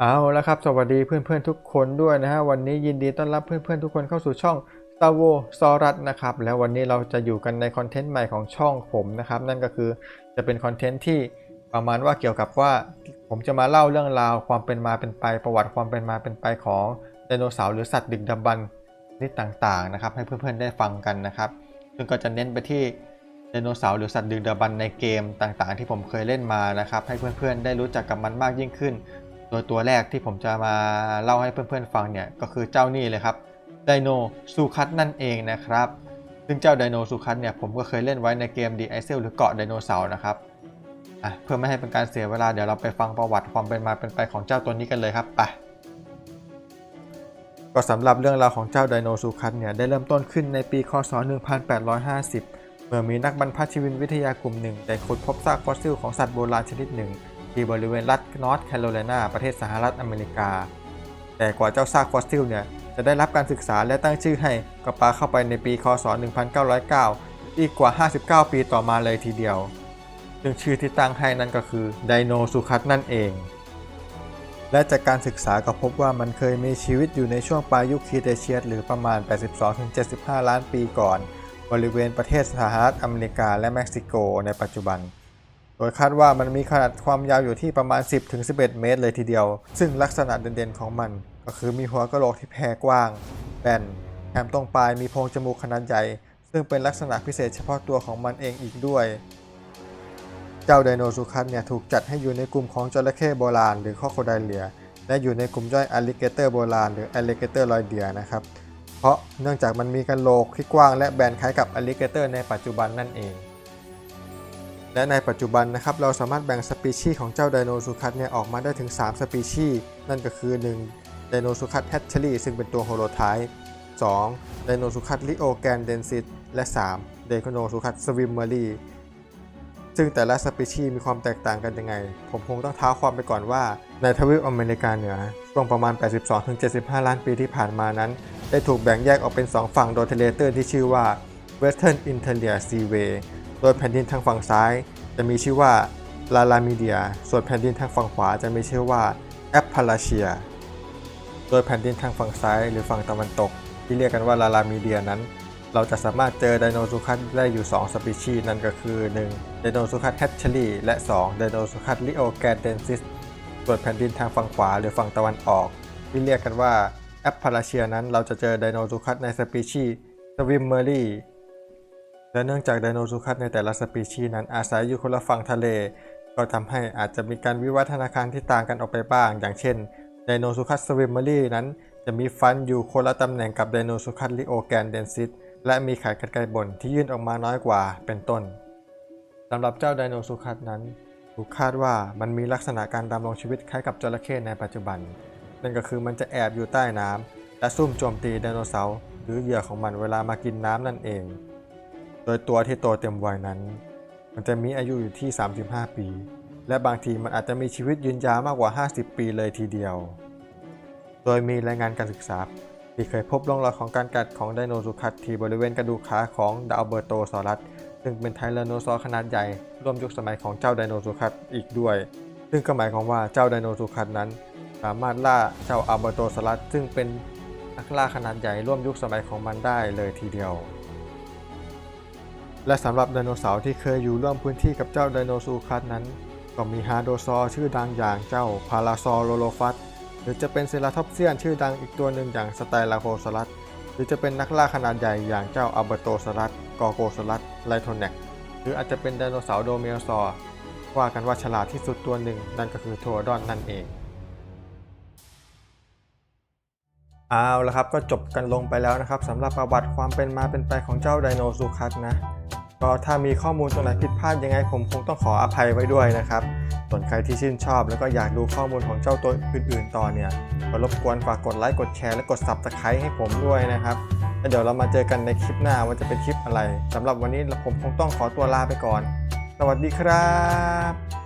เอาละครับ สวัสดีเพื่อนๆทุกคนด้วยนะฮะ วันนี้ยินดีต้อนรับเพื่อนๆทุกคนเข้าสู่ช่อง s t a r w a r ซอรัสนะครับ แล้ววันนี้เราจะอยู่กันในคอนเทนต์ใหม่ของช่องผมนะครับ นั่นก็คือจะเป็นคอนเทนต์ที่ประมาณว่าเกี่ยวกับว่า ผมจะมาเล่าเรื่องราวความเป็นมาเป็นไปประวัติความเป็นมาเป็นไปของไดโนเสาร์หรือสัตว์ดึกดำบรรพ์นิดต่างๆนะครับ ให้เพื่อนๆได้ฟังกันนะครับ ซึ่งก็จะเน้นไปที่ไดโนเสาร์หรือสัตว์ดึกดำบรรพ์ในเกมต่างๆ ที่ผมเคยเล่นมานะครับ ให้เพื่อนๆได้รู้จักกับมันมากยิ่งขึ้น โดยตัวแรกที่ผมจะมาเล่าให้เพื่อนๆฟังเนี่ยก็คือเจ้านี่เลยครับไดโนซูคัตนั่นเองนะครับ ซึ่งเจ้าไดโนซูคัตเนี่ยผมก็เคยเล่นไว้ในเกมดีไอเซลหรือเกาะไดโนเสาร์นะครับเพื่อไม่ให้เป็นการเสียเวลาเดี๋ยวเราไปฟังประวัติความเป็นมาเป็นไปของเจ้าตัวนี้กันเลยครับไปก็สำหรับเรื่องราวของเจ้าไดโนซูคัตเนี่ยได้เริ่มต้นขึ้นในปีคศ 1850 เมื่อมีนักบรรพชีวินวิทยากลุ่มหนึ่งได้ขุดพบซากฟอสซิลของสัตว์โบราณชนิดหนึ่ง ที่บริเวณรัฐนอร์ทแคโรไลนาประเทศสหรัฐอเมริกา แต่กว่าเจ้าซากฟอสซิลเนี่ยจะได้รับการศึกษาและตั้งชื่อให้ก็ปาเข้าไปในปีคศ 1909 อีกกว่า 59 ปีต่อมาเลยทีเดียวซึ่งชื่อที่ตั้งให้นั่นก็คือไดโนซูคัสนั่นเอง และจากการศึกษาก็พบว่ามันเคยมีชีวิตอยู่ในช่วงปลายยุคครีเทเชียสหรือประมาณ 82-75 ล้านปีก่อน บริเวณประเทศสหรัฐอเมริกาและเม็กซิโกในปัจจุบัน โดยคาดว่ามันมีขนาดความยาวอยู่ที่ประมาณ 10-11 เมตรเลยทีเดียว ซึ่งลักษณะเด่นๆของมัน ก็คือมีหัวกะโหลกที่แผ่กว้างแบนแถมตรงปลายมีโพรงจมูกขนาดใหญ่ ซึ่งเป็นลักษณะพิเศษเฉพาะตัวของมันเองอีกด้วย เจ้าไดโนซูคัสเนี่ยถูกจัดให้อยู่ในกลุ่มของจระเข้โบราณหรือคอโคไดเลีย และอยู่ในกลุ่มย่อยอลิเกเตอร์โบราณหรืออลิเกเตอร์ลอยเดียนะครับ เพราะเนื่องจากมันมีกะโหลกที่กว้างและแบนคล้ายกับอลิเกเตอร์ในปัจจุบันนั่นเอง และในปัจจุบันนะครับเราสามารถแบ่งสปีชีส์ของเจ้าไดโนซูคัสเนี่ยออกมาได้ถึง 3 สปีชีส์นั่นก็คือ 1. ไดโนซูคัสแฮตเชอรี่ซึ่งเป็นตัวโฮโลไทป์ 2. ไดโนซูคัสลิโอแกนเดนซิตและ 3. ไดโนซูคัสสวิมเมอรี่ซึ่งแต่ละสปีชีส์มีความแตกต่างกันยังไง ผมคงต้องเท้าความไปก่อนว่า ในทวีปอเมริกาเหนือช่วงประมาณ 82-75 ล้านปีที่ผ่านมานั้น ได้ถูกแบ่งแยกออกเป็น 2 ฝั่งโดยเทเลเตื้นที่ชื่อว่า Western Interior Seaway โดยแผ่นดินทางฝั่งซ้าย จะมีชื่อว่าลาลามิเดีย ส่วนแผ่นดินทางฝั่งขวาจะมีชื่อว่าแอปพาลาเชีย โดยแผ่นดินทางฝั่งซ้ายหรือฝั่งตะวันตก ที่เรียกกันว่าลาลามีเดียนั้น เราจะสามารถเจอไดโนซูคัสได้อยู่ 2 สปีชีส์นั่นก็คือ 1. ไดโนซูคัสแฮตเชอรี่และ 2. ไดโนซูคัสลิโอแกนเดนซิส ส่วนแผ่นดินทางฝั่งขวาหรือฝั่งตะวันออก ที่เรียกกันว่าแอปพาลาเชียนั้นเราจะเจอไดโนซูคัสในสปีชีส์สวิมเมอรี่ และเนื่องจากไดโนซูคัสในแต่ละสปีชีส์นั้นอาศัยอยู่คนละฝั่งทะเล ก็ทำให้อาจจะมีการวิวัฒนาการที่ต่างกันออกไปบ้าง อย่างเช่นไดโนซูคัสสวิมเมอรี่นั้น จะมีฟันอยู่คนละตำแหน่งกับไดโนซูคัสลิโอแกนเดนซิสและมีขากรรไกรบนที่ยื่นออกมาน้อยกว่าเป็นต้นสำหรับเจ้าไดโนซูคัสนั้นถูกคาดว่ามันมีลักษณะการดำรงชีวิตคล้ายกับจระเข้ในปัจจุบัน นั่นก็คือมันจะแอบอยู่ใต้น้ำและซุ่มโจมตีไดโนเสาร์หรือเหยื่อของมันเวลามากินน้ำนั่นเอง ดยตัวที่โตเต็มวัยนั้น มันจะมีอายุอยู่ที่ 35 ปี และบางทีมันอาจจะมีชีวิตยืนยาวมากกว่า 50 ปีเลยทีเดียว โดยมีรายงานการศึกษาที่เคยพบร่องรอยของการกัดของไดโนซูคัสที่บริเวณกระดูกขาของดาลเบอร์โตซอรัสซึ่งเป็นไทแรนโนซอร์ขนาดใหญ่ร่วมยุคสมัยของเจ้าไดโนซูคัสอีกด้วย ซึ่งก็หมายความว่าเจ้าไดโนซูคัสนั้น สามารถล่าเจ้าอัลเบอร์โตซอรัสซึ่งเป็นนักล่าขนาดใหญ่ร่วมยุคสมัยของมันได้เลยทีเดียว และสำหรับไดโนเสาร์ที่เคยอยู่ร่วมพื้นที่กับเจ้าไดโนซูคัสนั้น ก็มีฮาร์โดซอร์ชื่อดังอย่างเจ้าพาราซอโลโลฟัสหรือจะเป็นเซราทอปเซียนชื่อดังอีกตัวหนึ่งอย่างสไตลาโคซอรัสหรือจะเป็นนักล่าขนาดใหญ่อย่างเจ้าอัลเบรโตซอรัสกอโกซอรัสไลโทเนกหรืออาจจะเป็นไดโนเสาร์โดเมียซอร์ว่ากันว่าฉลาดที่สุดตัวหนึ่งนั่นก็คือโทรดอนนั่นเองเอาละครับก็จบกันลงไปแล้วนะครับสำหรับประวัติความเป็นมาเป็นไปของเจ้าไดโนซูคัสนะ ก็ถ้ามีข้อมูลตรงไหนผิดพลาดยังไงผมคงต้องขออภัยไว้ด้วยนะครับส่วนใครที่ชื่นชอบแล้วก็อยากดูข้อมูลของเจ้าตัวอื่นๆ ต่อเนี่ยก็รบกวนฝากกดไลค์กดแชร์และกด Subscribe ให้ผมด้วยนะครับแล้วเดี๋ยวเรามาเจอกันในคลิปหน้าว่าจะเป็นคลิปอะไรสำหรับวันนี้ผมคงต้องขอตัวลาไปก่อน สวัสดีครับ